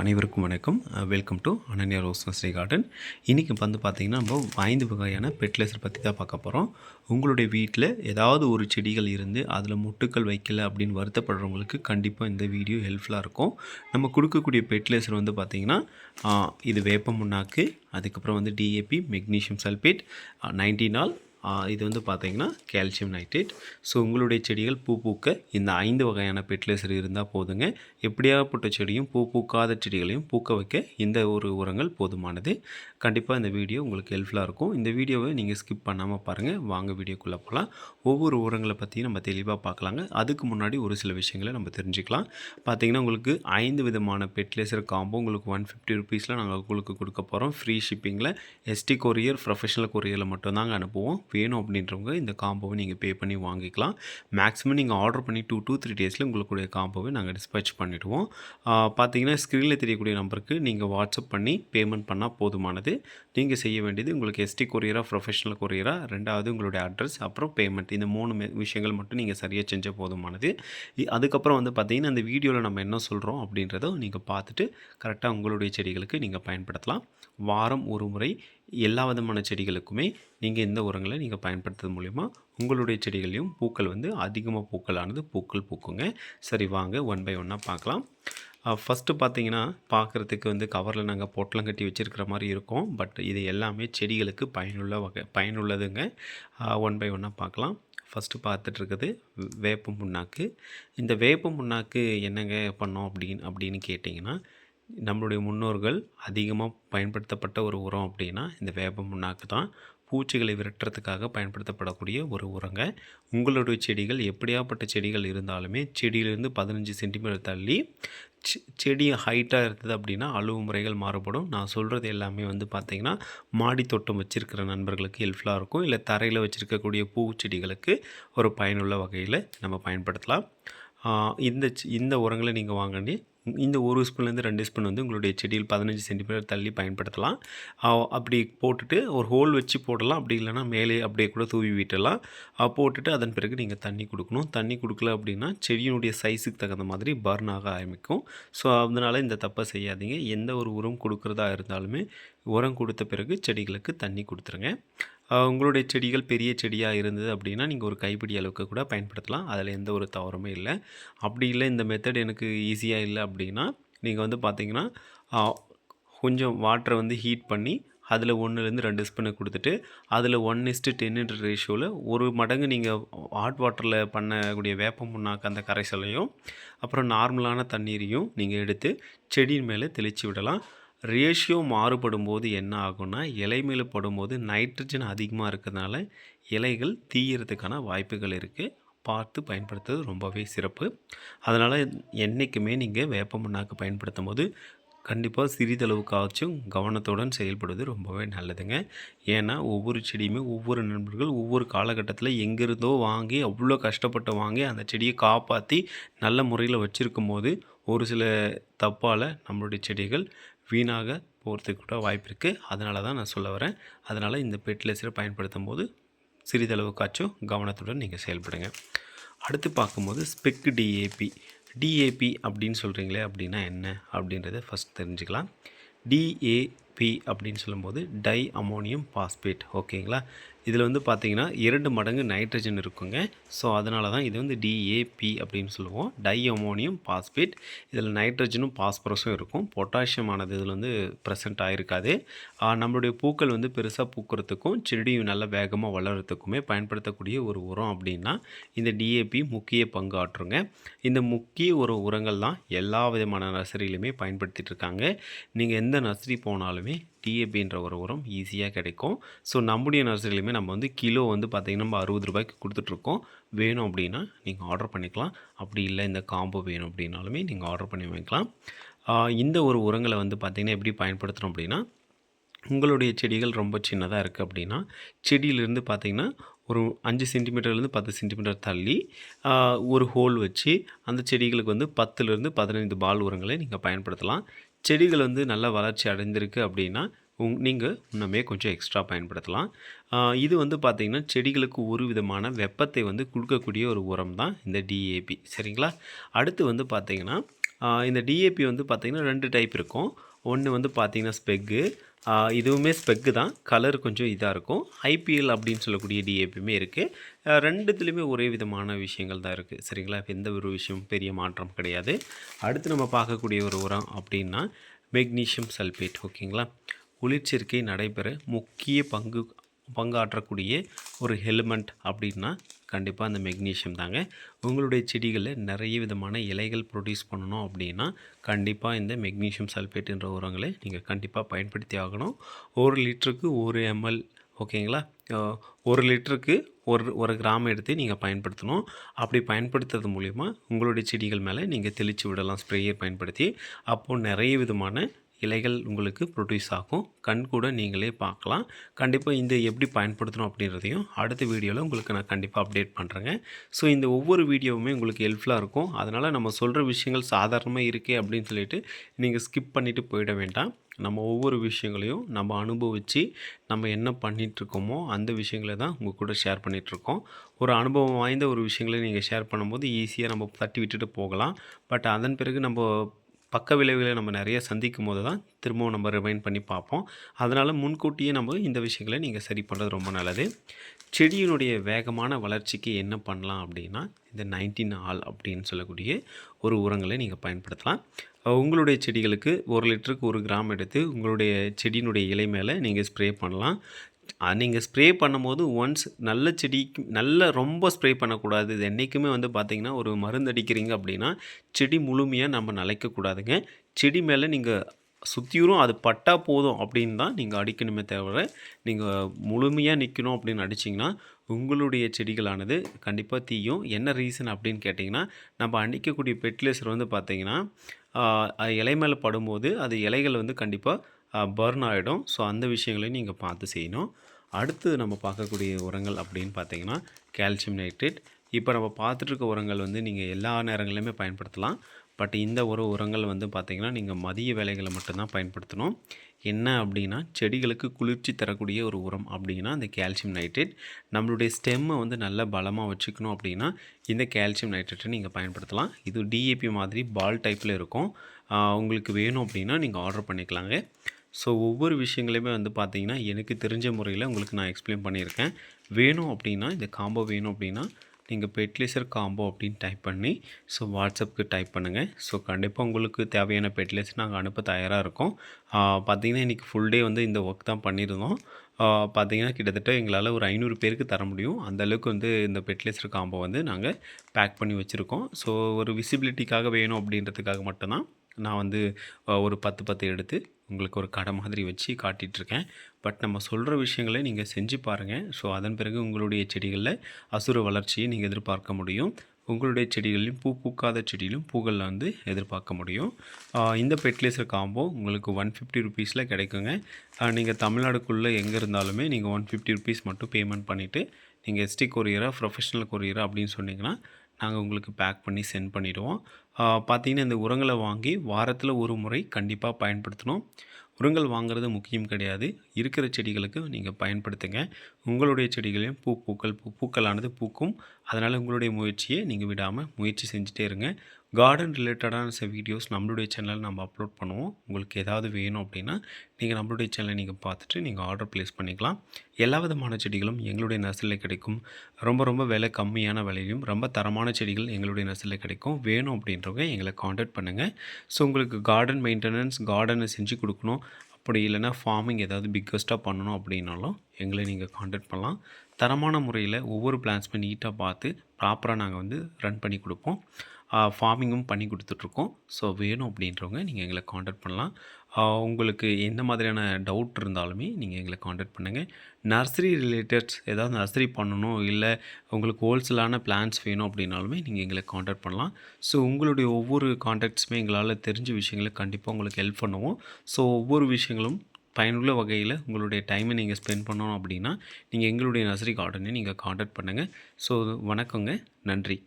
அனைவருக்கும் வணக்கம். Welcome to Ananya rose nursery garden இன்றைக்கி வந்து பார்த்திங்கன்னா நம்ம ஐந்து வகையான பெட்லேசர் பற்றி தான் பார்க்க போகிறோம் உங்களுடைய வீட்டில் ஏதாவது ஒரு செடிகள் இருந்து அதில் முட்டுக்கள் வைக்கல அப்படின்னு வருத்தப்படுறவங்களுக்கு கண்டிப்பாக இந்த வீடியோ ஹெல்ப்ஃபுல்லாக இருக்கும். நம்ம கொடுக்கக்கூடிய பெட்லேசர் வந்து பார்த்திங்கன்னா இது வேப்ப முன்னாக்கு அதுக்கப்புறம் வந்து டிஏபி மெக்னீஷியம் சல்பேட் நாள் இது வந்து பார்த்திங்கன்னா கால்சியம் நைட்ரேட் ஸோ உங்களுடைய செடிகள் பூ பூக்க இந்த ஐந்து வகையான பெட்லேசர் இருந்தால் போதுங்க. எப்படியாப்பட்ட செடியும் பூ பூக்காத செடிகளையும் பூக்க வைக்க இந்த ஒரு உரங்கள் போதுமானது. கண்டிப்பாக இந்த வீடியோ உங்களுக்கு ஹெல்ப்ஃபுல்லாக இருக்கும். இந்த வீடியோவை நீங்கள் ஸ்கிப் பண்ணாமல் பாருங்கள் வாங்க வீடியோக்குள்ளே போகலாம் ஒவ்வொரு உரங்களை பற்றியும் நம்ம தெளிவாக பார்க்கலாங்க அதுக்கு முன்னாடி ஒரு சில விஷயங்களை நம்ம தெரிஞ்சுக்கலாம். பார்த்திங்கன்னா உங்களுக்கு ஐந்து விதமான பெட்லேசர் காம்போ உங்களுக்கு ஒன் ஃபிஃப்டி ருபீஸில் நாங்கள் உங்களுக்கு கொடுக்க போகிறோம் ஃப்ரீ ஷிப்பிங்கில் எஸ்டி கொரியர் ப்ரொஃபஷனல் கொரியரில் மட்டும்தாங்க அனுப்புவோம். வேணும் அப்படின்றவங்க இந்த காம்போவை நீங்கள் பே பண்ணி வாங்கிக்கலாம். மேக்ஸிமம் நீங்கள் ஆர்டர் பண்ணி டூ டூ த்ரீ டேஸில் உங்களுடைய காம்போவை நாங்கள் டிஸ்பேச் பண்ணிவிடுவோம் பார்த்தீங்கன்னா ஸ்க்ரீனில் தெரியக்கூடிய நம்பருக்கு நீங்கள் வாட்ஸ்அப் பண்ணி பேமெண்ட் பண்ணால் போதுமானது. நீங்கள் செய்ய வேண்டியது உங்களுக்கு எஸ்டி கொரியராக ப்ரொஃபஷனல் கொரியராக ரெண்டாவது உங்களுடைய அட்ரஸ் அப்புறம் பேமெண்ட் இந்த மூணு விஷயங்கள் மட்டும் நீங்கள் சரியாக செஞ்சால் போதுமானது. அதுக்கப்புறம் வந்து பார்த்திங்கன்னா அந்த வீடியோவில் நம்ம என்ன சொல்கிறோம் அப்படின்றத நீங்கள் பார்த்துட்டு கரெக்டாக உங்களுடைய செடிகளுக்கு நீங்கள் பயன்படுத்தலாம். வாரம் ஒரு முறை எல்லா விதமான செடிகளுக்குமே நீங்கள் இந்த உரங்களை நீங்கள் பயன்படுத்துறது மூலிமா உங்களுடைய செடிகளையும் பூக்கள் வந்து அதிகமாக பூக்களானது பூக்கள் பூக்குங்க. சரி வாங்க ஒன் பை ஒன்னாக பார்க்கலாம். ஃபஸ்ட்டு பார்த்தீங்கன்னா பார்க்குறதுக்கு வந்து கவரில் நாங்கள் பொட்டலம் கட்டி வச்சுருக்கிற மாதிரி இருக்கும். பட் இது எல்லாமே செடிகளுக்கு பயனுள்ள வகை பயனுள்ளதுங்க. ஒன் பை ஒன்னாக பார்க்கலாம் ஃபஸ்ட்டு பார்த்துட்ருக்குது வேப்ப புண்ணாக்கு இந்த வேப்ப புண்ணாக்கு என்னங்க பண்ணோம் அப்படின்னு அப்படின்னு கேட்டிங்கன்னா நம்மளுடைய முன்னோர்கள் அதிகமாக பயன்படுத்தப்பட்ட ஒரு உரம் அப்படின்னா இந்த வேப்ப புண்ணாக்கு தான். பூச்சிகளை விரட்டுறதுக்காக பயன்படுத்தப்படக்கூடிய ஒரு உரங்க. உங்களுடைய செடிகள் எப்படியாப்பட்ட செடிகள் இருந்தாலுமே செடியிலேருந்து பதினஞ்சு சென்டிமீட்டர் தள்ளி செடி ஹைட்டாக இருந்தது அப்படின்னா அளவு முறைகள் மாறுபடும். நான் சொல்கிறது எல்லாமே வந்து பார்த்திங்கன்னா மாடி தோட்டம் வச்சுருக்கிற நண்பர்களுக்கு ஹெல்ப்ஃபுல்லாக இருக்கும். இல்லை தரையில் வச்சுருக்கக்கூடிய பூச்செடிகளுக்கு ஒரு பயனுள்ள வகையில் நம்ம பயன்படுத்தலாம். இந்த சி- இந்த உரங்களை நீங்கள் வாங்கி இந்த ஒரு ஸ்பூன்லேருந்து ரெண்டு ஸ்பூன் வந்து உங்களுடைய செடியில் பதினஞ்சு சென்டிமீட்டர் தள்ளி பயன்படுத்தலாம். அப்படி போட்டுட்டு ஒரு ஹோல் வச்சு போடலாம். அப்படி இல்லைன்னா மேலே அப்படியே கூட தூவி விட்டலாம் போட்டுட்டு அதன் பிறகு நீங்கள் தண்ணி கொடுக்கணும். தண்ணி கொடுக்கல அப்படின்னா செடியினுடைய சைஸுக்கு தகுந்த மாதிரி பர்ன் ஆக ஆரம்பிக்கும். ஸோ அதனால் இந்த தப்பை செய்யாதீங்க. எந்த ஒரு உரம் கொடுக்குறதா இருந்தாலுமே உரம் கொடுத்த பிறகு செடிகளுக்கு தண்ணி கொடுத்துருங்க. உங்களுடைய செடிகள் பெரிய செடியாக இருந்தது அப்படின்னா நீங்கள் ஒரு கைப்பிடி அளவுக்கு கூட பயன்படுத்தலாம். அதில் எந்த ஒரு தவறுமே இல்லை. அப்படி இல்லை இந்த மெத்தட் எனக்கு ஈஸியாக இல்லை அப்படின்னா நீங்கள் வந்து பார்த்தீங்கன்னா கொஞ்சம் வாட்டரை வந்து ஹீட் பண்ணி அதில் ஒன்றுலேருந்து ரெண்டு ஸ்பூனை கொடுத்துட்டு அதில் ஒன் இஸ்ட்டு டென்னுன்ற ரேஷியோவில் ஒரு மடங்கு நீங்கள் ஹாட் வாட்டரில் பண்ணக்கூடிய வேப்பம் புண்ணாக்கு அந்த கரைசலையும் அப்புறம் நார்மலான தண்ணீரையும் நீங்கள் எடுத்து செடியின் மேலே தெளித்து விடலாம். ரேஷியோ மாறுபடும் போது என்ன ஆகும்னா இலை மேலே படும்போது நைட்ரஜன் அதிகமாக இருக்கிறதுனால இலைகள் தீயறதுக்கான வாய்ப்புகள் இருக்குது பார்த்து பயன்படுத்துறது ரொம்பவே சிறப்பு. அதனால் என்றைக்குமே நீங்கள் வேப்ப மண்ணாக்கு பயன்படுத்தும் போது கண்டிப்பாக சிறிதளவுக்காச்சும் கவனத்துடன் செயல்படுவது ரொம்பவே நல்லதுங்க. ஏன்னா ஒவ்வொரு செடியுமே ஒவ்வொரு நண்பர்கள் ஒவ்வொரு காலகட்டத்தில் எங்கேருந்தோ வாங்கி அவ்வளோ கஷ்டப்பட்டு வாங்கி அந்த செடியை காப்பாற்றி நல்ல முறையில் வச்சுருக்கும் போது ஒரு சில தப்பால் நம்மளுடைய செடிகள் வீணாக போகிறதுக்கு கூட வாய்ப்பு இருக்குது அதனால தான் நான் சொல்ல வரேன். அதனால் இந்த பெட்லேசரை பயன்படுத்தும் போது சிறிதளவுக்காச்சும் கவனத்துடன் நீங்கள் செயல்படுங்க. அடுத்து பார்க்கும்போது ஸ்பெக் டிஏபி டிஏபி அப்படின்னு சொல்கிறீங்களே அப்படின்னா என்ன அப்படின்றத ஃபஸ்ட் தெரிஞ்சுக்கலாம். டிஏ பி அப்படின்னு சொல்லும்போது டை அமோனியம் பாஸ்பேட் ஓகேங்களா இதில் வந்து பார்த்தீங்கன்னா இரண்டு மடங்கு நைட்ரஜன் இருக்குங்க. ஸோ அதனால தான் இது வந்து டிஏபி அப்படின்னு சொல்லுவோம். டை அமோனியம் பாஸ்பேட் இதில் நைட்ரஜனும் பாஸ்பரஸும் இருக்கும். பொட்டாசியம் ஆனது இதில் வந்து ப்ரெசென்ட் ஆகிருக்காது நம்மளுடைய பூக்கள் வந்து பெருசாக பூக்கிறதுக்கும் செடி நல்ல வேகமாக வளர்கிறதுக்குமே பயன்படுத்தக்கூடிய ஒரு உரம் அப்படின்னா இந்த டிஏபி முக்கிய பங்கு ஆற்றுங்க. இந்த முக்கிய ஒரு உரங்கள் தான் எல்லா விதமான நர்சரியிலுமே பயன்படுத்திகிட்டு இருக்காங்க. நீங்கள் எந்த நர்சரி போனாலுமே டிஏபின்ற ஒரு உரம் ஈஸியாக கிடைக்கும். ஸோ நம்முடைய நர்சரிலையுமே நம்ம வந்து கிலோ வந்து பார்த்திங்கன்னா நம்ம அறுபது ரூபாய்க்கு கொடுத்துட்ருக்கோம். வேணும் அப்படின்னா நீங்கள் ஆர்டர் பண்ணிக்கலாம். அப்படி இல்லை இந்த காம்போ வேணும் அப்படின்னாலுமே நீங்கள் ஆர்டர் பண்ணி வாங்கிக்கலாம். இந்த ஒரு உரங்களை வந்து பார்த்திங்கன்னா எப்படி பயன்படுத்துகிறோம் அப்படின்னா உங்களுடைய செடிகள் ரொம்ப சின்னதாக இருக்குது அப்படின்னா செடியிலேருந்து பார்த்திங்கன்னா ஒரு அஞ்சு சென்டிமீட்டர்லேருந்து பத்து சென்டிமீட்டர் தள்ளி ஒரு ஹோல் வச்சு அந்த செடிகளுக்கு வந்து பத்துலேருந்து பதினைந்து பால் உரங்களை நீங்கள் பயன்படுத்தலாம். செடிகள் வந்து நல்ல வளர்ச்சி அடைந்திருக்கு அப்படின்னா உங் நீங்கள் இன்னுமே கொஞ்சம் எக்ஸ்ட்ரா பயன்படுத்தலாம். இது வந்து பார்த்திங்கன்னா செடிகளுக்கு ஒரு விதமான வெப்பத்தை வந்து கொடுக்கக்கூடிய ஒரு உரம் தான் இந்த டிஏபி சரிங்களா? அடுத்து வந்து பார்த்திங்கன்னா இந்த டிஏபி வந்து பார்த்திங்கன்னா ரெண்டு டைப் இருக்கும். ஒன்று வந்து பார்த்திங்கன்னா ஸ்பெக்கு இதுவுமே ஸ்பெக்கு தான். கலர் கொஞ்சம் இதாக இருக்கும். ஐபிஎல் அப்படின்னு சொல்லக்கூடிய டிஏபியுமே இருக்குது ரெண்டுத்துலேயுமே ஒரே விதமான விஷயங்கள் தான் இருக்குது சரிங்களா? எந்த ஒரு விஷயம் பெரிய மாற்றம் கிடையாது. அடுத்து நம்ம பார்க்கக்கூடிய ஒரு உரம் அப்படின்னா மெக்னீஷியம் சல்பேட். ஓகேங்களா? ஒளிச்சேர்க்கை நடைபெற முக்கிய பங்கு பங்காற்றக்கூடிய ஒரு ஹெல்மெண்ட் அப்படின்னா கண்டிப்பாக அந்த மெக்னீஷியம் தாங்க. உங்களுடைய செடிகளில் நிறைய விதமான இலைகள் ப்ரொடியூஸ் பண்ணணும் அப்படின்னா கண்டிப்பாக இந்த மெக்னீஷியம் சல்ஃபேட்டுன்ற உரங்களை நீங்கள் கண்டிப்பாக பயன்படுத்தி ஆகணும். ஒரு லிட்டருக்கு ஒரு எம்எல் ஓகேங்களா? ஒரு லிட்டருக்கு ஒரு ஒரு கிராம் எடுத்து நீங்கள் பயன்படுத்தணும். அப்படி பயன்படுத்துறது மூலிமா உங்களுடைய செடிகள் மேலே நீங்கள் தெளித்து விடலாம் ஸ்ப்ரேயர் பயன்படுத்தி. அப்போது நிறைய விதமான இலைகள் உங்களுக்கு ப்ரொடியூஸ் ஆகும். கண் கூட நீங்களே பார்க்கலாம். கண்டிப்பாக இந்த எப்படி பயன்படுத்தணும் அப்படின்றதையும் அடுத்த வீடியோவில் உங்களுக்கு நான் கண்டிப்பாக அப்டேட் பண்ணுறேங்க ஸோ இந்த ஒவ்வொரு வீடியோவுமே உங்களுக்கு ஹெல்ப்ஃபுல்லாக இருக்கும். அதனால் நம்ம சொல்கிற விஷயங்கள் சாதாரணமாக இருக்கே அப்படின்னு சொல்லிட்டு நீங்கள் ஸ்கிப் பண்ணிவிட்டு போயிட வேண்டாம். நம்ம ஒவ்வொரு விஷயங்களையும் நம்ம அனுபவித்து நம்ம என்ன பண்ணிகிட்ருக்கோமோ அந்த விஷயங்களை தான் உங்கள் கூட ஷேர் பண்ணிகிட்ருக்கோம் ஒரு அனுபவம் வாய்ந்த ஒரு விஷயங்களை நீங்கள் ஷேர் பண்ணும்போது ஈஸியாக நம்ம தட்டி விட்டுட்டு போகலாம். பட் அதன் பிறகு நம்ம பக்க விளைவுகளை நம்ம நிறைய சந்திக்கும் போது தான் திரும்பவும் நம்ம ரிமைண்ட் பண்ணி பார்ப்போம். அதனால் முன்கூட்டியே நம்ம இந்த விஷயங்களை நீங்கள் சரி பண்ணுறது ரொம்ப நல்லது. செடியினுடைய வேகமான வளர்ச்சிக்கு என்ன பண்ணலாம் அப்படின்னா இந்த நைன்டீன் ஆல் அப்படின்னு சொல்லக்கூடிய ஒரு உரங்களை நீங்கள் பயன்படுத்தலாம். உங்களுடைய செடிகளுக்கு ஒரு லிட்டருக்கு ஒரு கிராம் எடுத்து உங்களுடைய செடியினுடைய இலை மேலே நீங்கள் ஸ்ப்ரே பண்ணலாம். நீங்கள் ஸ்ப்ரே பண்ணும்போது ஒன்ஸ் நல்ல செடிக்கு நல்ல ரொம்ப ஸ்ப்ரே பண்ணக்கூடாது. இது என்றைக்குமே வந்து பார்த்திங்கன்னா ஒரு மருந்து அடிக்கிறீங்க அப்படின்னா செடி முழுமையாக நம்ம நிலைக்கக்கூடாதுங்க செடி மேலே நீங்கள் சுற்றியும் அது பட்டா போதும் அப்படின்னு தான் நீங்கள் அடிக்கணுமே தவிர நீங்கள் முழுமையாக நிற்கணும் அப்படின்னு அடிச்சிங்கன்னா உங்களுடைய செடிகளானது கண்டிப்பாக தீயும். என்ன ரீசன் அப்படின்னு கேட்டிங்கன்னா நம்ம அடிக்கக்கூடிய பெட்லேசர் வந்து பார்த்திங்கன்னா அது இலை மேலே படும்போது அது இலைகள் வந்து கண்டிப்பாக பர்ன் ஆகிடும் ஸோ அந்த விஷயங்களையும் நீங்கள் பார்த்து செய்யணும். அடுத்து நம்ம பார்க்கக்கூடிய உரங்கள் அப்படின்னு பார்த்தீங்கன்னா கால்சியம் நைட்ரேட் இப்போ நம்ம பார்த்துட்ருக்க உரங்கள் வந்து நீங்கள் எல்லா நேரங்களிலுமே பயன்படுத்தலாம். பட் இந்த ஒரு உரங்கள் வந்து பார்த்திங்கன்னா நீங்கள் மதிய வேலைகளை மட்டும்தான் பயன்படுத்தணும். என்ன அப்படின்னா செடிகளுக்கு குளிர்ச்சி தரக்கூடிய ஒரு உரம் அப்படின்னா அந்த கால்சியம் நைட்ரேட் நம்மளுடைய ஸ்டெம்மை வந்து நல்ல பலமாக வச்சுக்கணும் அப்படின்னா இந்த கால்சியம் நைட்ரேட்டை நீங்கள் பயன்படுத்தலாம். இது டிஏபி மாதிரி பால் டைப்பில் இருக்கும். உங்களுக்கு வேணும் அப்படின்னா நீங்கள் ஆர்டர் பண்ணிக்கலாங்க. ஸோ ஒவ்வொரு விஷயங்களையுமே வந்து பார்த்திங்கன்னா எனக்கு தெரிஞ்ச முறையில் உங்களுக்கு நான் எக்ஸ்பிளைன் பண்ணியிருக்கேன். வேணும் அப்படின்னா இந்த காம்போ வேணும் அப்படின்னா நீங்கள் பெட்லேசர் காம்போ அப்படின்னு டைப் பண்ணி ஸோ வாட்ஸ்அப்புக்கு டைப் பண்ணுங்கள் ஸோ கண்டிப்பாக உங்களுக்கு தேவையான பெட்லேசர் நாங்கள் அனுப்ப தயாராக இருக்கோம். பார்த்திங்கன்னா பார்த்தீங்கன்னா இன்றைக்கி ஃபுல் டே வந்து இந்த ஒர்க் தான் பண்ணியிருந்தோம். பார்த்திங்கன்னா பார்த்தீங்கன்னா கிட்டத்தட்ட எங்களால் ஒரு ஐநூறு பேருக்கு தர முடியும். அந்த அளவுக்கு வந்து இந்த பெட்லேசர் காம்போ வந்து நாங்கள் பேக் பண்ணி வச்சுருக்கோம். ஸோ ஒரு விசிபிலிட்டிக்காக வேணும் அப்படின்றதுக்காக மட்டும்தான் நான் வந்து ஒரு பத்து பத்து எடுத்து உங்களுக்கு ஒரு கடை மாதிரி வச்சு காட்டிகிட்ருக்கேன். பட் நம்ம சொல்கிற விஷயங்களை நீங்கள் செஞ்சு பாருங்கள். ஸோ அதன் பிறகு உங்களுடைய செடிகளில் அசுர வளர்ச்சியை நீங்கள் எதிர்பார்க்க முடியும். உங்களுடைய செடிகளிலும் பூ பூக்காத செடியிலும் பூக்களில் வந்து எதிர்பார்க்க முடியும். இந்த பெட்லேசர் காம்போ உங்களுக்கு ஒன் ஃபிஃப்டி ருபீஸில் கிடைக்குங்க. நீங்கள் தமிழ்நாடுக்குள்ளே எங்கே இருந்தாலுமே நீங்கள் ஒன் ஃபிஃப்டி ருபீஸ் மட்டும் பேமெண்ட் பண்ணிவிட்டு நீங்கள் எஸ்டி கொரியராக ப்ரொஃபஷனல் கொரியரா அப்படின்னு சொன்னிங்கன்னா நாங்கள் உங்களுக்கு பேக் பண்ணி சென்ட் பண்ணிவிடுவோம் பார்த்தீங்கன்னா இந்த உரங்களை வாங்கி வாரத்தில் ஒரு முறை கண்டிப்பாக பயன்படுத்தணும். உரங்கள் வாங்குறது முக்கியம் கிடையாது. இருக்கிற செடிகளுக்கு நீங்கள் பயன்படுத்துங்க. உங்களுடைய செடிகளையும் பூ பூக்கள் பூ பூக்களானது பூக்கும். அதனால் உங்களுடைய முயற்சியை நீங்கள் விடாமல் முயற்சி செஞ்சுட்டே இருங்க. கார்டன் ரிலேட்டடான சில வீடியோஸ் நம்மளுடைய சேனலில் நம்ம அப்லோட் பண்ணுவோம். உங்களுக்கு ஏதாவது வேணும் அப்படின்னா நீங்கள் நம்மளுடைய சேனலை நீங்கள் பார்த்துட்டு நீங்கள் ஆர்டர் ப்ளேஸ் பண்ணிக்கலாம். எல்லா விதமான செடிகளும் எங்களுடைய நர்சரியில் கிடைக்கும். ரொம்ப ரொம்ப விலை கம்மியான விலையிலும் ரொம்ப தரமான செடிகள் எங்களுடைய நர்சரியில் கிடைக்கும். வேணும் அப்படின்றவங்க எங்களை காண்டாக்ட் பண்ணுங்கள் ஸோ உங்களுக்கு கார்டன் மெயின்டெனன்ஸ் கார்டனை செஞ்சு கொடுக்கணும். அப்படி இல்லைன்னா ஃபார்மிங் ஏதாவது பிக்கஸ்ட்டாக பண்ணணும் அப்படின்னாலும் எங்களை நீங்கள் காண்டாக்ட் பண்ணலாம். தரமான முறையில் ஒவ்வொரு பிளான்ஸுமே நீட்டாக பார்த்து ப்ராப்பராக நாங்கள் வந்து ரன் பண்ணி கொடுப்போம். ஃபார்மிங்கும் பண்ணி கொடுத்துட்ருக்கோம். ஸோ வேணும் அப்படின்றவங்க நீங்கள் எங்களை காண்டாக்ட் பண்ணலாம். உங்களுக்கு எந்த மாதிரியான டவுட் இருந்தாலுமே நீங்கள் எங்களை காண்டாக்ட் பண்ணுங்கள் நர்சரி ரிலேட்டட்ஸ் ஏதாவது நர்சரி பண்ணணும் இல்லை உங்களுக்கு ஹோல்சேலான பிளான்ஸ் வேணும் அப்படின்னாலுமே நீங்கள் எங்களை காண்டாக்ட் பண்ணலாம். ஸோ உங்களுடைய ஒவ்வொரு காண்டாக்ட்ஸுமே எங்களால் தெரிஞ்ச விஷயங்களை கண்டிப்பாக உங்களுக்கு ஹெல்ப் பண்ணுவோம். ஸோ ஒவ்வொரு விஷயங்களும் பயனுள்ள வகையில் உங்களுடைய டைமை நீங்கள் ஸ்பெண்ட் பண்ணணும் அப்படின்னா நீங்கள் எங்களுடைய நர்சரி கார்டனை நீங்கள் காண்டாக்ட் பண்ணுங்கள் ஸோ வணக்கங்க. நன்றி.